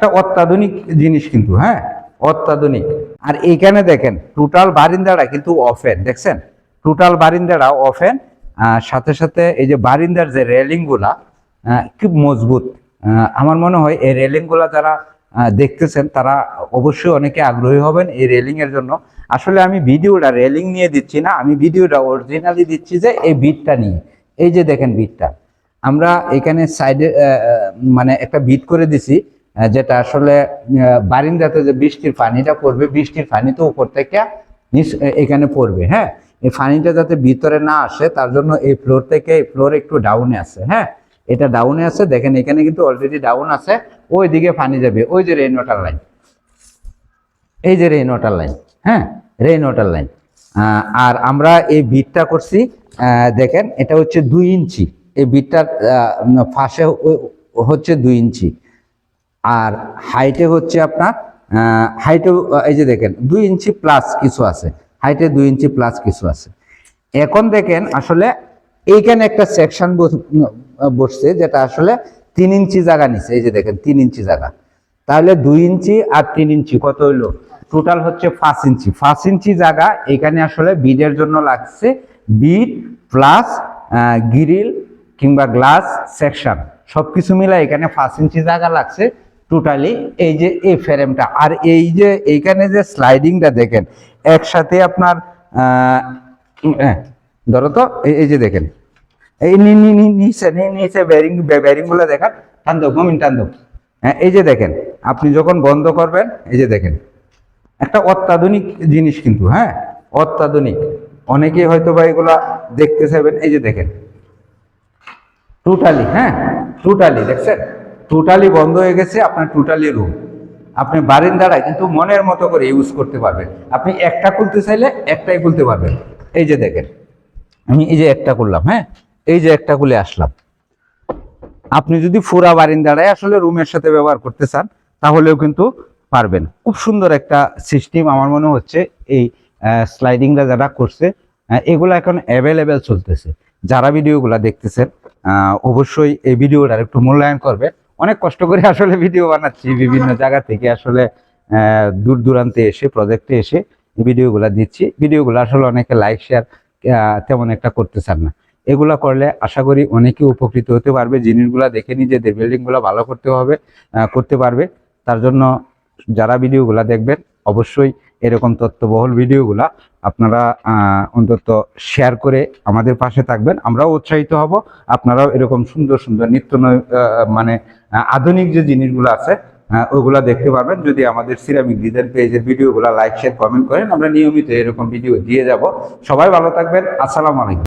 একটা অত্যাধুনিক জিনিস কিন্তু হ্যাঁ? অত্যাধুনিক। আর এইখানে দেখেন টোটাল বারিন্দাটা কিন্তু অফেন দেখছেন? টোটাল বারিন্দাটা অফেন সাথে সাথে এই যে বারিন্দার যে রেলিংগুলা খুব মজবুত। আমার মনে হয় এই রেলিংগুলা যারা দেখতেছেন, তারা অবশ্যই অনেকে আগ্রহী হবেন এই রেলিং এর জন্য। আসলে আমি ভিডিওটা রেলিং নিয়ে দিচ্ছি না, আমি ভিডিওটা অরিজিনালি দিচ্ছি যে এই বিটটা নিয়ে। এই যে দেখেন বিটটা আমরা এখানে সাইডে মানে একটা বিট করে দিছি। যেটা আসলে বারিন্দাতে যে বৃষ্টির পানিটা পড়বে, বৃষ্টির পানি তো উপর থেকে এখানে পড়বে হ্যাঁ? এই পানিটা যাতে ভিতরে না আসে, তার জন্য এই ফ্লোর থেকে, এই ফ্লোর একটু ডাউনে আছে হ্যাঁ? এটা ডাউনে আছে, দেখেন এখানে কিন্তু অলরেডি ডাউন আছে ওই দিকে পানি যাবে, ওই যে রেইন ওয়াটার লাইন এই যে রেইন ওয়াটার লাইন হ্যাঁ? রেইন ওয়াটার লাইন আর আমরা এই বিটটা করছি দেখেন, এটা হচ্ছে দুই ইঞ্চি। এই বিটটার ফাঁসে হচ্ছে দুই ইঞ্চি। আর হাইটে হচ্ছে আপনার হাইটে এই যে দেখেন, দুই ইঞ্চি প্লাস কিছু আছে। হাইটে দুই ইঞ্চি প্লাস কিছু আছে। এখন দেখেন আসলে এইখানে একটা সেকশন বসছে যেটা আসলে তিন ইঞ্চি জায়গা নিছে। এই যে দেখেন, তিন ইঞ্চি জায়গা। তাহলে দুই ইঞ্চি আর তিন ইঞ্চি কত হইল? টোটাল হচ্ছে পাঁচ ইঞ্চি। পাঁচ ইঞ্চি জায়গা এখানে আসলে বিডের জন্য লাগছে। বিড প্লাস গিরিল কিংবা গ্লাস সেকশন সবকিছু মিলে এখানে পাঁচ ইঞ্চি জায়গা লাগছে। টোটালি এই যে এই ফ্রেমটা আর এই যে এইখানে যে স্লাইডিংটা দেখেন একসাথে আপনার হ্যাঁ, ধরো তো এই- যে দেখেন। এই নিচে নিচে ব্যারিং ব্যারিংগুলো দেখান টান দাও মমিন টান দাও। হ্যাঁ এই যে দেখেন আপনি যখন বন্ধ করবেন এই যে দেখেন একটা অত্যাধুনিক জিনিস কিন্তু হ্যাঁ অত্যাধুনিক। অনেকেই হয়তো বা এগুলা দেখতে চাইবেন এই যে দেখেন। টোটালি হ্যাঁ টোটালি দেখছেন? টোটালি বন্ধ হয়ে গেছে, আপনার টোটালি রুম আপনি বারিন্দারায় কিন্তু মনের মতো করে ইউজ করতে পারবেন। আপনি একটা খুলতে চাইলে একটাই খুলতে পারবেন। এই যে দেখেন, আমি এই যে একটা করলাম হ্যাঁ? এই যে একটা খুলে আসলাম। আপনি যদি ফুরা বারিন্দারায় আসলে রুমের সাথে ব্যবহার করতে চান, তাহলেও কিন্তু পারবেন। খুব সুন্দর একটা সিস্টেম আমার মনে হচ্ছে এই স্লাইডিংটা যারা করছে এগুলো এখন অ্যাভেলেবেল চলতেছে। যারা ভিডিওগুলো দেখতেছেন অবশ্যই এই ভিডিওটার একটু মূল্যায়ন করবে অনেক কষ্ট করে আসলে ভিডিও বানাচ্ছি বিভিন্ন জায়গা থেকে আসলে দূর দূরান্তে এসে প্রজেক্টে এসে ভিডিওগুলো দিচ্ছি। ভিডিওগুলো আসলে অনেকে লাইক শেয়ার তেমন একটা করতে চান না। এগুলা করলে আশা করি অনেকে উপকৃত হতে পারবে, জিনিসগুলা দেখে নিজেদের বিল্ডিংগুলো ভালো করতে হবে করতে পারবে। তার জন্য যারা ভিডিওগুলা দেখবেন, অবশ্যই এরকম তথ্যবহুল ভিডিওগুলা আপনারা অন্তত শেয়ার করে আমাদের পাশে থাকবেন। আমরাও উৎসাহিত হব। আপনারাও এরকম সুন্দর সুন্দর নিত্য মানে আধুনিক যে জিনিসগুলো আছে ওগুলা দেখতে পারবেন। যদি আমাদের সিরামিক ডিজাইন পেজের ভিডিওগুলো লাইক শেয়ার কমেন্ট করেন, আমরা নিয়মিত এরকম ভিডিও দিয়ে যাব। সবাই ভালো থাকবেন। আসসালামু আলাইকুম।